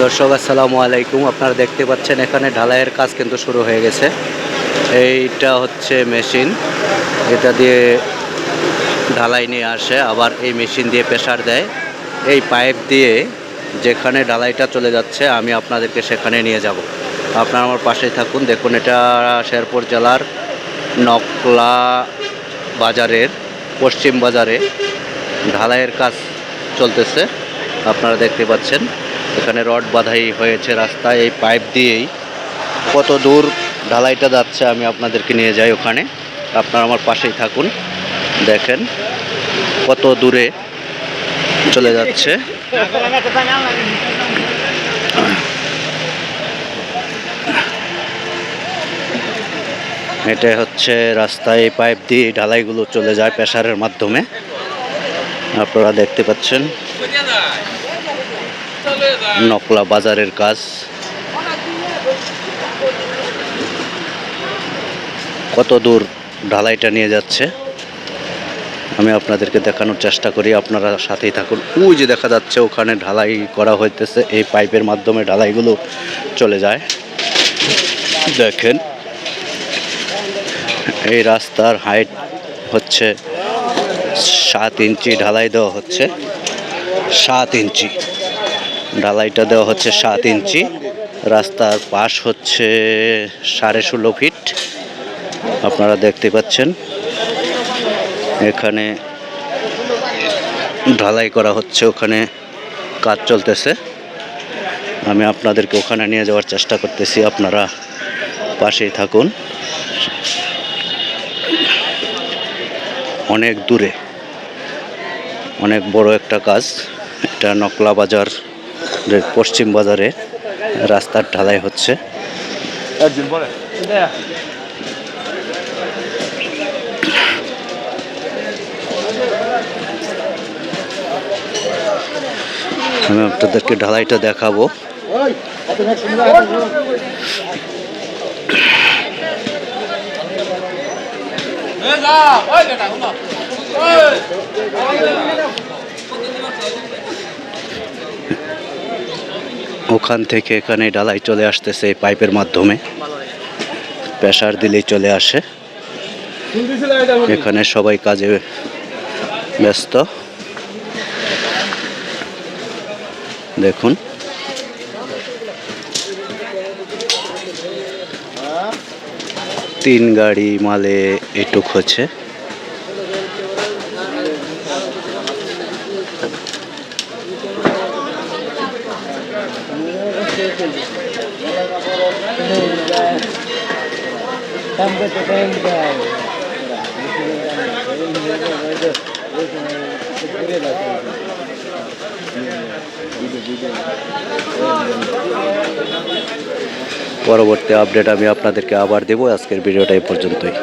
দর্শক, আসসালামু আলাইকুম। আপনারা দেখতে পাচ্ছেন এখানে ঢালাইয়ের কাজ কিন্তু শুরু হয়ে গেছে। এইটা হচ্ছে মেশিন। এটা দিয়ে ঢালাই নিয়ে আসে, আবার এই মেশিন দিয়ে প্রেসার দেয়। এই পাইপ দিয়ে যেখানে ঢালাইটা চলে যাচ্ছে, আমি আপনাদেরকে সেখানে নিয়ে যাব। আপনারা আমার পাশেই থাকুন। দেখুন, এটা শেরপুর জেলার নকলা বাজারের পশ্চিম বাজারে ঢালাইয়ের কাজ চলতেছে। আপনারা দেখতে পাচ্ছেন। এখানে রড বাঁধাই হয়েছে রাস্তায় এই পাইপ দিয়েই। কত দূর ঢালাইটা যাচ্ছে আমি আপনাদেরকে নিয়ে যাই ওখানে। আপনারা আমার পাশেই থাকুন, দেখেন কত দূরে চলে যাচ্ছে। এটা হচ্ছে রাস্তায় পাইপ দিয়ে ঢালাইগুলো চলে যায় প্রেসারের মাধ্যমে। আপনারা দেখতে পাচ্ছেন। নকলা বাজারের কাজ। কত দূর ঢালাইটা নিয়ে যাচ্ছে? আমি আপনাদেরকে দেখানোর চেষ্টা করি, আপনারা সাথেই থাকুন। ওই যে দেখা যাচ্ছে, ওখানে ঢালাই করা হইতেছে, এই পাইপের মাধ্যমে ঢালাইগুলো চলে যায়। দেখেন, এই রাস্তার হাইট হচ্ছে সাত ইঞ্চি, ঢালাই দেওয়া হচ্ছে সাত ইঞ্চি। ঢালাইটা দেওয়া হচ্ছে সাত ইঞ্চি। রাস্তার পাশ হচ্ছে সাড়ে ষোলো ফিট। আপনারা দেখতে পাচ্ছেন। এখানে ঢালাই করা হচ্ছে, ওখানে কাজ চলতেছে। আমি আপনাদেরকে ওখানে নিয়ে যাওয়ার চেষ্টা করতেছি, আপনারা পাশেই থাকুন। অনেক দূরে। অনেক বড় একটা কাজ, এটা নকলা বাজার। পশ্চিম বাজারে রাস্তার ঢালাই হচ্ছে। আমি আপনাদেরকে ঢালাইটা দেখাবো। ওখান থেকে এখানে ঢালাই চলে আসতেছে এই পাইপের মাধ্যমে। প্রেশার দিলেই চলে আসে। এখানে সবাই কাজে ব্যস্ত। দেখুন। তিন গাড়ি মালে এটুক হচ্ছে। পরবর্তী আপডেট আমি আপনাদেরকে আবার দেবো। আজকের ভিডিওটা এই পর্যন্তই।